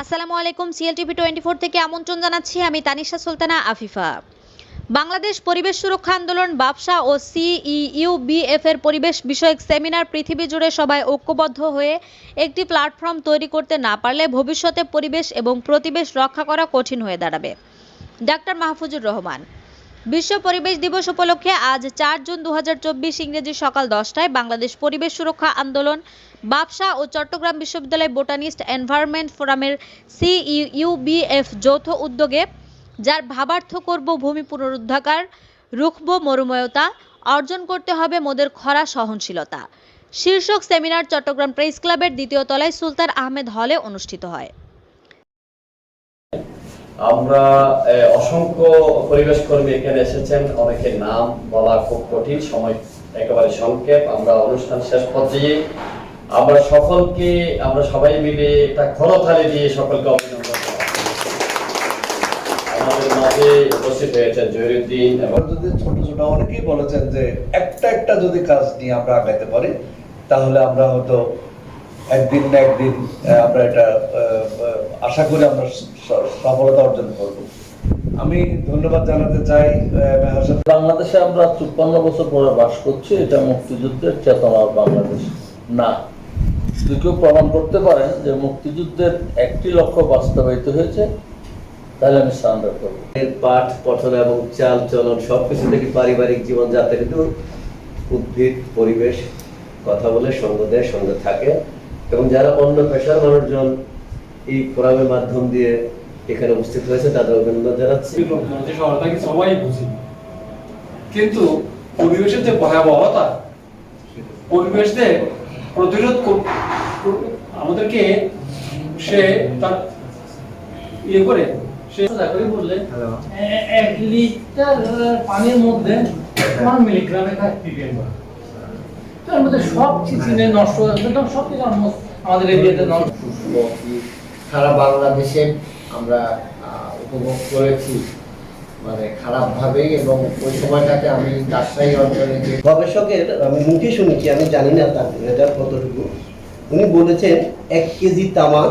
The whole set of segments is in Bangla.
আসসালামু আলাইকুম সিএলটিভি টোয়েন্টি ফোর থেকে আমন্ত্রণ জানাচ্ছি আমি তানিশা সুলতানা আফিফা। বাংলাদেশ পরিবেশ সুরক্ষা আন্দোলন বাপসা ও সিইউবিএফ এর পরিবেশ বিষয়ক সেমিনার পৃথিবী জুড়ে সবাই ঐক্যবদ্ধ হয়ে একটি প্ল্যাটফর্ম তৈরি করতে না পারলে ভবিষ্যতে পরিবেশ এবং প্রতিবেশ রক্ষা করা কঠিন হয়ে দাঁড়াবে। ডাক্তার মাহফুজুর রহমান বিশ্ব পরিবেশ দিবস উপলক্ষে আজ চার জুন দু ইংরেজি সকাল দশটায় বাংলাদেশ পরিবেশ সুরক্ষা আন্দোলন বাপসা ও চট্টগ্রাম বিশ্ববিদ্যালয় বোটানিস্ট এনভায়রনমেন্ট ফোরামের সিইউবিএফ যৌথ উদ্যোগে, যার ভাবার্থ করব ভূমি পুনরুদ্ধার, রুখব মরুময়তা, অর্জন করতে হবে মোদের খরা সহনশীলতা। শীর্ষক সেমিনার চট্টগ্রাম প্রেস ক্লাবের দ্বিতীয় তলায় সুলতান আহমেদ হলে অনুষ্ঠিত হয়। আমরা অসংখ্য পরিবেশ কর্মী এখানে এসেছেন। অনেকের নাম বলা খুব কঠিন, সময় একেবারে সংক্ষেপ। আমরা অনুষ্ঠান শেষ পর্যায়ে আমরা সকলকে, আমরা সবাই মিলে একটা খরতালি দিয়ে সকলকে অভিনন্দন আমাদের মাঝে উপস্থিত হয়েছেন জহিরুদ্দিন এবং যদি ছোট ছোট, অনেকেই বলেছেন যে একটা একটা যদি কাজ নিয়ে আমরা আগাইতে পারি, তাহলে আমরা হয়তো একদিন না একদিন আহ, আমরা এটা আশা করি আমরা সফলতা অর্জন করব। আমি ধন্যবাদ জানাতে চাই আহ, বাংলাদেশে আমরা চুপ্পান্ন বছর পরে বাস করছি এটা মুক্তিযুদ্ধের চেতনার বাংলাদেশ না। যদি কেউ প্রমাণ করতে পারেন যে মুক্তিযুদ্ধের একটি লক্ষ্য বাস্তবায়িত হয়েছে তাহলে আমি সারেন্ডার করব। এর পাঠ পঠন এবং চাল চলন সবকিছু থেকে পারিবারিক জীবন যাতে কিন্তু উদ্ভিদ পরিবেশ কথা বলে সঙ্গ দেয় সঙ্গে থাকে। এবং যারা অন্য পেশার মানুষজন এই ফোরামের মাধ্যম দিয়ে এখানে উপস্থিত হয়েছে তাদের অভিনন্দন জানাচ্ছি। সবাই বুঝি। কিন্তু পরিবেশের যে ভয়াবহতা পরিবেশকে প্রতিরোধ আমাদেরকে সে তার ইয়ে করে সে এ- এক লিটার পানির মধ্যে ওয়ান মিলিগ্রামে থাকে তার মধ্যে সব চিচিনে নষ্ট হয়ে সব কিছু আমাদের এরিয়াতে নষ্ট সারা বাংলাদেশে আমরা আহ, উপভোগ করেছি মানে খারাপভাবেই এবং ওই সময়টাতে আমি রাজশাহী অঞ্চলে যে গবেষকের আমি মুখে শুনেছি আমি জানি না তার এটা কতটুকু। উনি বলেছেন এক কেজি তামাক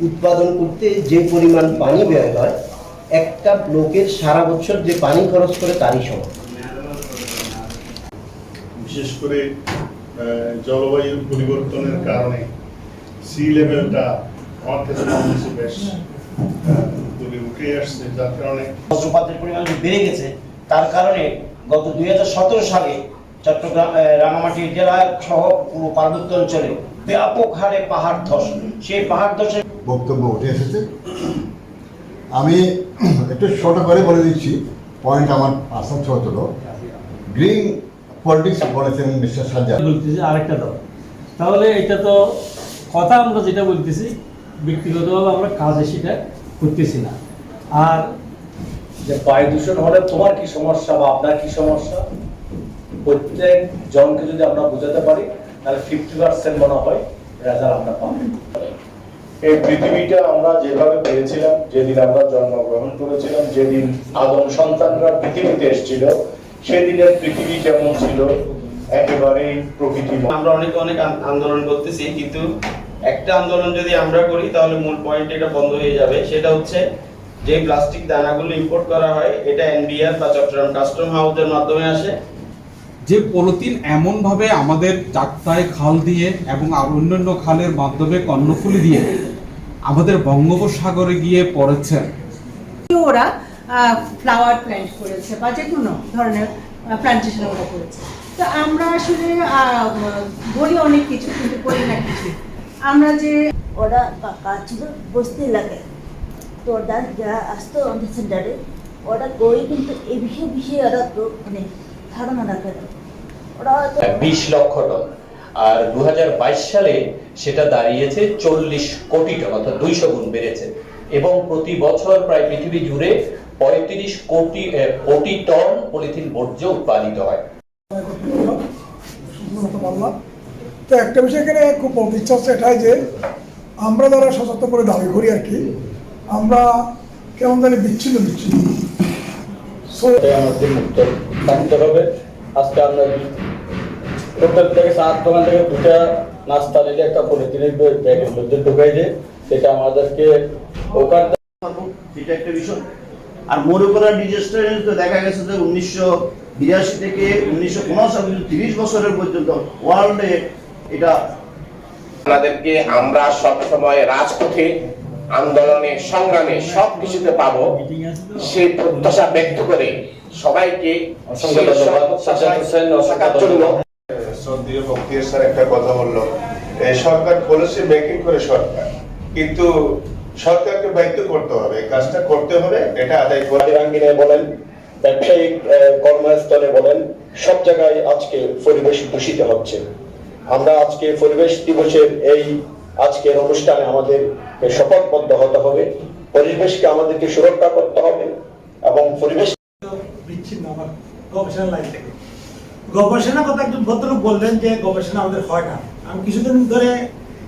উৎপাদন করতে যে পরিমাণ পানি ব্যয় হয় একটা লোকের সারা বছর যে পানি খরচ করে তারই সমান। বিশেষ করে আহ, জলবায়ু পরিবর্তনের কারণে সি লেভেলটা আমার কাছে বেশ উঠে আসছে যার কারণে বজ্রপাতের পরিমাণ বেড়ে গেছে তার কারণে গত দু হাজার সতেরো সালে চট্টগ্রাম রাঙামাটি জেলা সহ পুরো পার্বত্য অঞ্চলে ব্যাপক হারে পাহাড় ধস। সেই পাহাড় ধসের বক্তব্য উঠে এসেছে। আমি একটু ছোট করে বলে দিচ্ছি পয়েন্ট আমার আসা ছোট। গ্রিন পলিটিক্স বলেছেন মিস্টার সাজ্জাদ। বলতেছি আরেকটা দাও তাহলে এটা তো কথা আমরা যেটা বলতেছি ব্যক্তিগতভাবে আমরা কাজে সেটা করতেছি না। আর যে বায়ু দূষণ হলে তোমার কি সমস্যা বা আপনার কি সমস্যা? প্রত্যেক জনকে যদি আমরা বোঝাতে পারি তাহলে ফিফটি পার্সেন্ট মনে হয় রেজাল্ট আমরা পাবো। এই পৃথিবীটা আমরা যেভাবে পেয়েছিলাম যেদিন আমরা জন্মগ্রহণ করেছিলাম যেদিন আদম সন্তানরা পৃথিবীতে এসেছিল সেদিনের পৃথিবী কেমন ছিল একেবারেই প্রকৃতি আমরা অনেক অনেক আন্দোলন করতেছি কিন্তু একটা আন্দোলন যদি আমরা করি তাহলে মূল পয়েন্ট এটা বন্ধ হয়ে যাবে। সেটা হচ্ছে যে প্লাস্টিক দানাগুলো ইম্পোর্ট করা হয় এটা এনবিআর বা চট্টগ্রাম কাস্টম হাউসের মাধ্যমে আসে। যে পলিথিন এমনভাবে আমাদের চাকতায় খাল দিয়ে এবং আর অন্যান্য খালের মাধ্যমে কর্ণফুলি দিয়ে আমাদের বঙ্গোপসাগরে গিয়ে পড়েছে। ওরা ফ্লাওয়ার প্ল্যান্ট করেছে বা যে কোনো ধরনের প্ল্যান্টেশন ওরা করেছে। তো আমরা আসলে আহ, বলি অনেক কিছু কিন্তু করি না কিছু। আমরা যে ওরা কাকা ছিল বসতে লাগে। তো ওরা যারা আসতো আমাদের সেন্টারে ওরা কই কিন্তু এই বিষয়ে বিষয়ে ওরা তো মানে ধারণা রাখে না। ওরা বিশ লক্ষ টন আর দু হাজার বাইশ সালে সেটা দাঁড়িয়েছে চল্লিশ কোটি টন অর্থাৎ দুইশো গুণ বেড়েছে। এবং প্রতি বছর প্রায় পৃথিবী জুড়ে পঁয়ত্রিশ কোটি কোটি টন পলিথিন বর্জ্য উৎপাদিত হয়। তো একটা বিষয় এখানে খুব বলতে ইচ্ছা হচ্ছে এটাই যে আমরা যারা সচেতন করে দাবি করি আর কি আমরা কেমন জানি বিচ্ছিন্ন বিচ্ছিন্ন। আমাদের মুক্ত থাকতে হবে। আজকে আমরা হোটেল থেকে চার দোকান থেকে দুটা নাস্তা নিলে একটা পলিথিনের ব্যাগের মধ্যে ঢুকাই দিয়ে। এটা আমাদেরকে ওখান সেটা একটা বিষয়। আর মরুকরা ডিজাস্টার তো দেখা গেছে যে উনিশশো বিরাশি থেকে উনিশশো পঞ্চাশ তিরিশ বছরের পর্যন্ত ওয়ার্ল্ডে এটা আপনাদেরকে আমরা সবসময় রাজপথে আন্দোলনে সংগ্রামে সব কিছুতে পাবো। সেই প্রত্যাশা ব্যক্ত করে সবাইকে শ্রদ্ধেয় স্যার একটা কথা বলল। সরকার পলিসি মেকিং করে সরকার। কিন্তু সরকারকে বাধ্য করতে হবে। কাজটা করতে হবে এটা আদায় করে বলেন ব্যবসায়িক কর্মস্থলে বলেন সব জায়গায় আজকে পরিবেশ দূষিত হচ্ছে। আমরা আজকে পরিবেশ দিবসের এই আজকের অনুষ্ঠানে আমাদের শপথবদ্ধ হতে হবে। পরিবেশকে আমাদেরকে সুরক্ষা করতে হবে এবং পরিবেশ বিচ্ছিন্ন আমার গবেষণা লাইন থেকে। গবেষণা কথা একজন ভদ্রলোক বললেন যে গবেষণা আমাদের হয় না। আমি কিছুদিন ধরে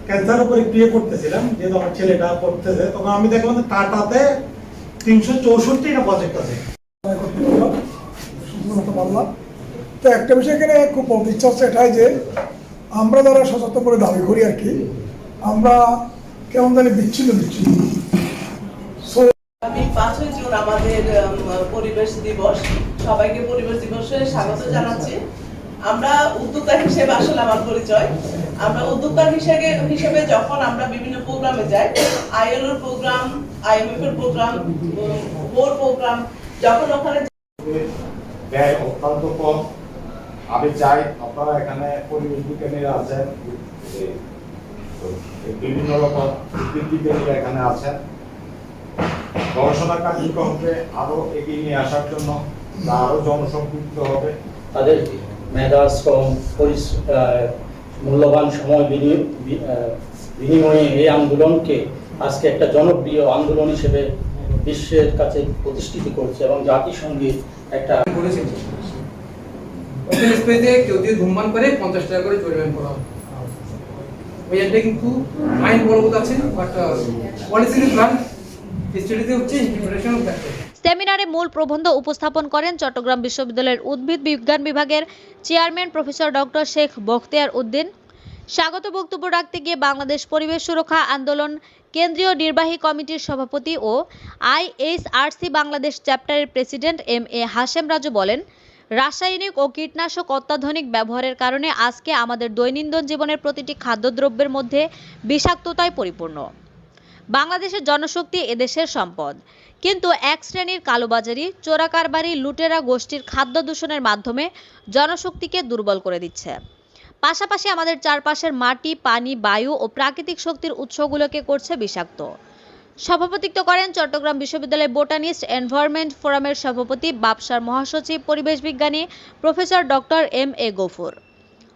ক্যান্সার উপরে ক্রিয়া করতেছিলাম যেহেতু আমার ছেলেটা করতেছে তখন আমি দেখলাম টাটাতে তিনশো চৌষট্টিটা প্রজেক্ট আছে। পারলাম তো একটা বিষয় এখানে খুব ইচ্ছা হচ্ছে এটাই যে আমরা যারা সচেতন করে দাবি করি আর কি আমরা কেমন জানি বিচ্ছিন্ন বিচ্ছিন্ন। আমি পাঁচই জুন আমাদের পরিবেশ দিবস সবাইকে পরিবেশ দিবসে স্বাগত জানাচ্ছি। আমরা উদ্যোক্তা হিসেবে আসলে আমার পরিচয়। আমরা উদ্যোক্তা হিসেবে হিসেবে যখন আমরা বিভিন্ন প্রোগ্রামে যাই আইএলওর প্রোগ্রাম আইএমএফ এর প্রোগ্রাম ওর প্রোগ্রাম যখন ওখানে ব্যয় অত্যন্ত কম। আমি চাই আপনারা এখানে পরিবেশ বিজ্ঞানীরা আছেন বিভিন্ন রকম বিজ্ঞানীরা এখানে আছেন। গবেষণা কার্যক্রমকে আরও এগিয়ে নিয়ে আসার জন্য আরও জনসম্পৃক্ত হবে। তাদের মেধা শ্রম মূল্যবান সময় বিনিময়ে এই আন্দোলনকে আজকে একটা জনপ্রিয় আন্দোলন হিসেবে বিশ্বের কাছে প্রতিষ্ঠিত করছে এবং জাতিসংঘে একটা ওপেন ধূমপান করে, পঞ্চাশ টাকা করে জরিমানা করা ওই কিন্তু আছে, বাট পলিসি প্ল্যান হচ্ছে সেমিনারে মূল প্রবন্ধ উপস্থাপন করেন চট্টগ্রাম বিশ্ববিদ্যালয়ের উদ্ভিদ বিজ্ঞান বিভাগের chairman professor doctor Sheikh Bakhtiar Uddin. স্বাগত বক্তব্য রাখতে গিয়ে বাংলাদেশ পরিবেশ সুরক্ষা আন্দোলন কেন্দ্রীয় নির্বাহী কমিটির সভাপতি ও আইএইচআরসি বাংলাদেশ চ্যাপ্টারের president M A Hashem Raju বলেন, রাসায়নিক ও কীটনাশক অত্যাধুনিক ব্যবহারের কারণে আজকে আমাদের দৈনন্দিন জীবনের প্রতিটি খাদ্যদ্রব্যের মধ্যে বিষাক্ততায় পরিপূর্ণ। বাংলাদেশের জনশক্তি এদেশের সম্পদ। কিন্তু এক শ্রেণির কালোবাজারি, চোরাকারবারি, লুটেরা গোষ্ঠীর খাদ্য দূষণের মাধ্যমে জনশক্তিকে দুর্বল করে দিচ্ছে। পাশাপাশি আমাদের চারপাশের মাটি, পানি, বায়ু ও প্রাকৃতিক শক্তির উৎসগুলোকে করছে বিষাক্ত। সভাপতিত্ব করেন চট্টগ্রাম বিশ্ববিদ্যালয়ের বোটানিস্ট এনভায়রনমেন্ট ফোরামের সভাপতি বাপসার মহাসচিব, পরিবেশ বিজ্ঞানী professor doctor M A Gafur.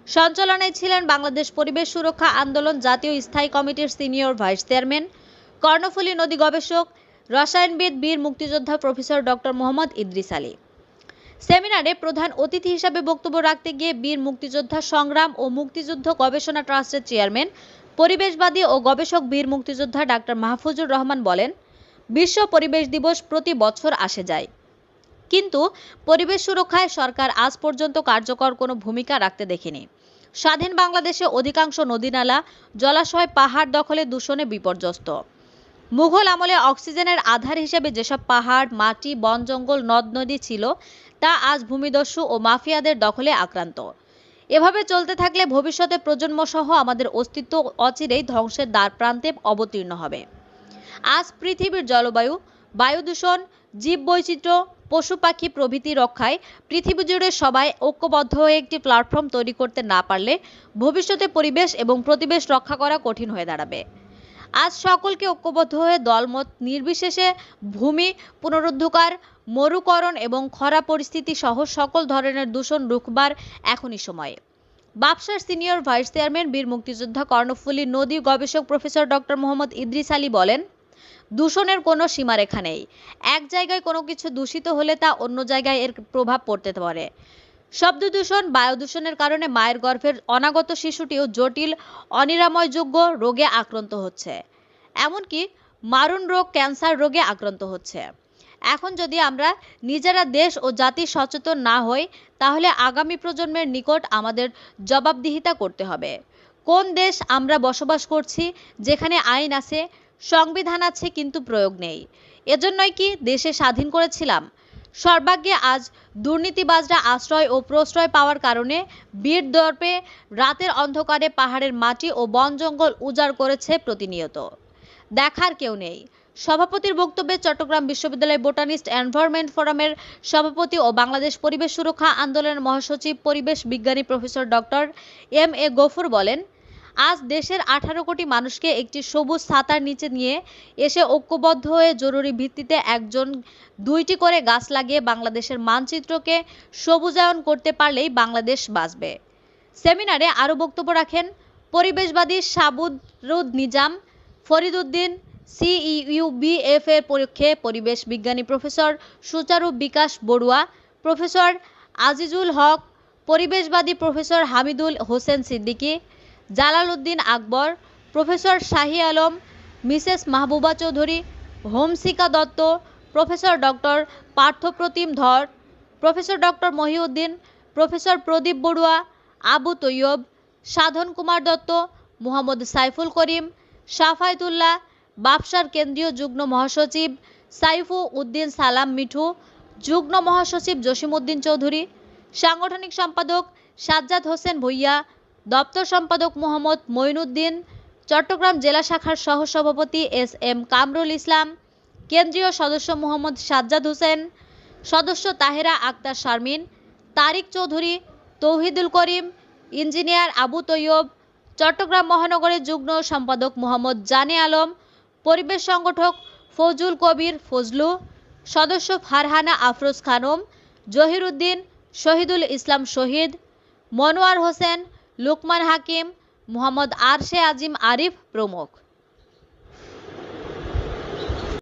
সঞ্চালনায় ছিলেন বাংলাদেশ পরিবেশ সুরক্ষা আন্দোলন জাতীয় স্থায়ী কমিটির সিনিয়র ভাইস চেয়ারম্যান, কর্ণফুলী নদী গবেষক রসায়নবিদ, বীর মুক্তিযোদ্ধা প্রফেসর ডক্টর মোহাম্মদ ইদ্রিস আলী। সেমিনারে প্রধান অতিথি হিসাবে বক্তব্য রাখতে গিয়ে বীর মুক্তিযোদ্ধা সংগ্রাম ও মুক্তিযুদ্ধ গবেষণা ট্রাস্টের চেয়ারম্যান, পরিবেশবাদী ও গবেষক বীর মুক্তিযোদ্ধা ডাক্তার মাহফুজুর রহমান বলেন, বিশ্ব পরিবেশ দিবস প্রতি বছর আসে যায়। কিন্তু পরিবেশ সুরক্ষায় সরকার আজ পর্যন্ত কার্যকর কোনো ভূমিকা রাখতে দেখেনি। স্বাধীন বাংলাদেশে অধিকাংশ নদীনালা, জলাশয়, পাহাড় দখলে দূষণে বিপর্যস্ত। মুঘল আমলে অক্সিজেনের আধার হিসেবে যেসব পাহাড়, মাটি, বন, জঙ্গল, নদ, নদী ছিল, তা আজ ভূমিদস্যু ও মাফিয়াদের দখলে আক্রান্ত। এভাবে চলতে থাকলে ভবিষ্যতে প্রজন্ম সহ আমাদের অস্তিত্ব অচিরেই ধ্বংসের দ্বার প্রান্তে অবতীর্ণ হবে। আজ পৃথিবীর জলবায়ু, বায়ু দূষণ, জীববৈচিত্র্য, পশু পাখি প্রভৃতি রক্ষায় পৃথিবী জুড়ে সবাই ঐক্যবদ্ধ হয়ে একটি প্ল্যাটফর্ম তৈরি করতে না পারলে ভবিষ্যতে পরিবেশ এবং প্রতিবেশ রক্ষা করা কঠিন হয়ে দাঁড়াবে। আজ সকলকে ঐক্যবদ্ধ হয়ে দলমত নির্বিশেষে ভূমি পুনরুদ্ধার, মরুকরণ এবং খরা পরিস্থিতি সহ সকল ধরনের দূষণ রুখবার এখনই সময়। বাপসার সিনিয়র ভাইস চেয়ারম্যান বীর মুক্তিযোদ্ধা কর্ণফুলী নদী গবেষক প্রফেসর ডক্টর মোহাম্মদ ইদ্রিস আলী বলেন, দূষণের কোনো সীমারেখা নেই। এক জায়গায় কোনো কিছু দূষিত হলে তা অন্য জায়গায় এর প্রভাব পড়তে পারে। শব্দ দূষণ বায়ু দূষণের কারণে মায়ের গর্ভের অনাগত শিশুটিও জটিল, অনিরাময়যোগ্য রোগে আক্রান্ত হচ্ছে। এমনকি মারণ রোগ, ক্যান্সার রোগে আক্রান্ত হচ্ছে। এখন যদি আমরা নিজেরা দেশ ও জাতি সচেতন না হই, তাহলে আগামী প্রজন্মের নিকট আমাদের জবাবদিহিতা করতে হবে। কোন দেশ আমরা বসবাস করছি, যেখানে আইন আছে, সংবিধান আছে, কিন্তু প্রয়োগ নেই। এজন্যই কি দেশে স্বাধীন করেছিলাম? সর্বাগ্যে আজ দুর্নীতিবাজরা আশ্রয় ও প্রশ্রয় পাওয়ার কারণে বীর দর্পে রাতের অন্ধকারে পাহাড়ের মাটি ও বন জঙ্গল উজাড় করেছে প্রতিনিয়ত। দেখার কেউ নেই। সভাপতির বক্তব্যে চট্টগ্রাম বিশ্ববিদ্যালয় বোটানিস্ট এনভায়রনমেন্ট ফোরামের সভাপতি ও বাংলাদেশ পরিবেশ সুরক্ষা আন্দোলনের মহাসচিব পরিবেশ বিজ্ঞানী professor doctor M A Gafur বলেন আজ দেশের আঠারো কোটি মানুষকে একটি সবুজ ছাতার নিচে নিয়ে এসে ঐক্যবদ্ধ হয়ে জরুরি ভিত্তিতে একজন, দুইটি করে গাছ লাগিয়ে বাংলাদেশের মানচিত্রকে সবুজায়ন করতে পারলেই বাংলাদেশ বাঁচবে। সেমিনারে আরও বক্তব্য রাখেন পরিবেশবাদী সাবুদরুদ নিজাম ফরিদুদ্দিন সিইউবিএফ এর পরীক্ষে পরিবেশ বিজ্ঞানী professor Sucharu Bikash Barua, professor Azizul Haque, পরিবেশবাদী professor Hamidul Hossain Siddiqui Jalal Uddin Akbar, professor Shahi Alam, Mrs Mahbuba Chowdhury, Homsika Dutta, professor doctor Parthapratim Dhar, professor doctor Mohiuddin, professor Pradip Barua, Abu Taiyab, Sadhan Kumar Dutta, Mohammad Saiful Karim Safayatullah বাপসার কেন্দ্রীয় যুগ্ম মহাসচিব সাইফু উদ্দিন সালাম মিঠু, যুগ্ম মহাসচিব জসিমউদ্দিন চৌধুরী, সাংগঠনিক সম্পাদক সাজ্জাদ হোসেন ভুইয়া দপ্তর সম্পাদক মোহাম্মদ মঈনুদ্দিন, চট্টগ্রাম জেলা শাখার সহসভাপতি এস এম কামরুল ইসলাম, কেন্দ্রীয় সদস্য মোহাম্মদ সাজ্জাদ হোসেন, সদস্য তাহেরা আক্তার শারমিন, তারিক চৌধুরী, তৌহিদুল করিম, ইঞ্জিনিয়ার আবু তৈয়ব, চট্টগ্রাম মহানগরের যুগ্ম সম্পাদক মোহাম্মদ জানে আলম, পরিবেশ সংগঠক ফজুল কবির ফজলু, সদস্য ফারহানা আফরোজ খানম, জহিরুদ্দিন, শহীদুল ইসলাম শহীদ, মনোয়ার হোসেন লুকমান হাকিম মোহাম্মদ আরশে আজিম আরিফ প্রমুখ।